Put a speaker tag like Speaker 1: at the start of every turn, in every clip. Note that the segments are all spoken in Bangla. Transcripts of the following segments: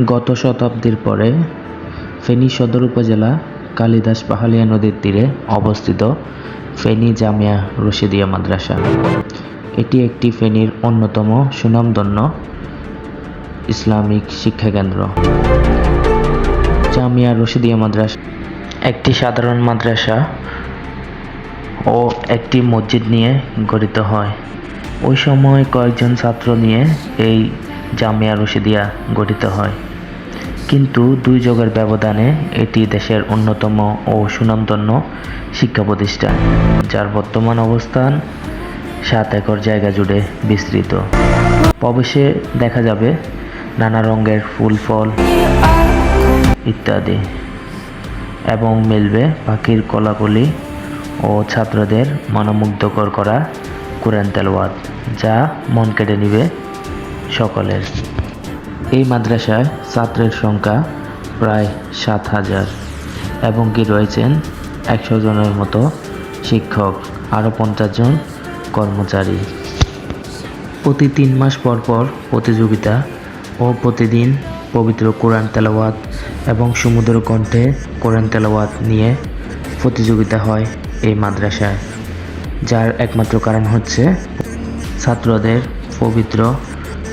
Speaker 1: গত শতাব্দীর পরে ফেনী সদর উপজেলা কালিদাস পাহাড়িয়া নদীর তীরে অবস্থিত ফেনী জামিয়া রশিদিয়া মাদ্রাসা। এটি একটি ফেনীর অন্যতম সুনামধন্য ইসলামিক শিক্ষাকেন্দ্র। জামিয়া রশিদিয়া মাদ্রাসা একটি সাধারণ মাদ্রাসা ও একটি মসজিদ নিয়ে গঠিত হয়। ওই সময় কয়েকজন ছাত্র নিয়ে এই জামিয়া রশিদিয়া গঠিত হয়। কিন্তু দুই যুগের ব্যবধানে এটি দেশের অন্যতম ও সুনামধন্য শিক্ষা প্রতিষ্ঠান, যার বর্তমান অবস্থান সাত একর জায়গা জুড়ে বিস্তৃত। প্রবেশে দেখা যাবে নানা রঙের ফুল, ফল ইত্যাদি, এবং মিলবে পাখির কলাকলি ও ছাত্রদের মনোমুগ্ধকর করা কোরআন তেলাওয়াত, যা মন কেটে নিবে সকলের। এই মাদ্রাসায় ছাত্রের সংখ্যা প্রায় সাত হাজার এবং কি রয়েছেন একশো জনের মতো শিক্ষক আরও পঞ্চাশ জন কর্মচারী। প্রতি তিন মাস পর পর প্রতিযোগিতা ও প্রতিদিন পবিত্র কোরআন তেলাওয়াত এবং সমুদ্র কণ্ঠে কোরআন তেলাওয়াত নিয়ে প্রতিযোগিতা হয় এই মাদ্রাসায়, যার একমাত্র কারণ হচ্ছে ছাত্রদের পবিত্র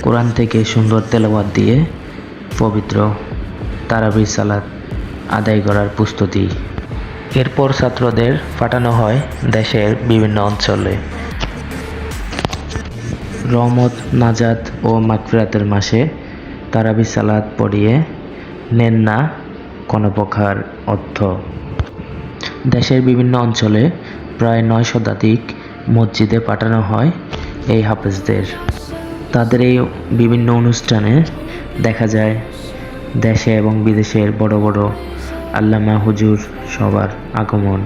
Speaker 1: কোরআন থেকে সুন্দর তেলাওয়াত দিয়ে পবিত্র তারাবি সালাত আদায় করার প্রস্তুতি। এরপর ছাত্রদের পাঠানো হয় দেশের বিভিন্ন অঞ্চলে। রহমত নাজাত ও মাগফিরাতের মাসে তারাবি সালাত পড়িয়ে নেন না কোনো প্রকার অর্থ। দেশের বিভিন্ন অঞ্চলে প্রায় নয় শতাধিক মসজিদে পাঠানো হয় এই হাফেজদের। তাদের এই বিভিন্ন অনুষ্ঠানে দেখা যায় দেশে এবং বিদেশের বড় বড় আল্লামা হুজুর সবার আগমন।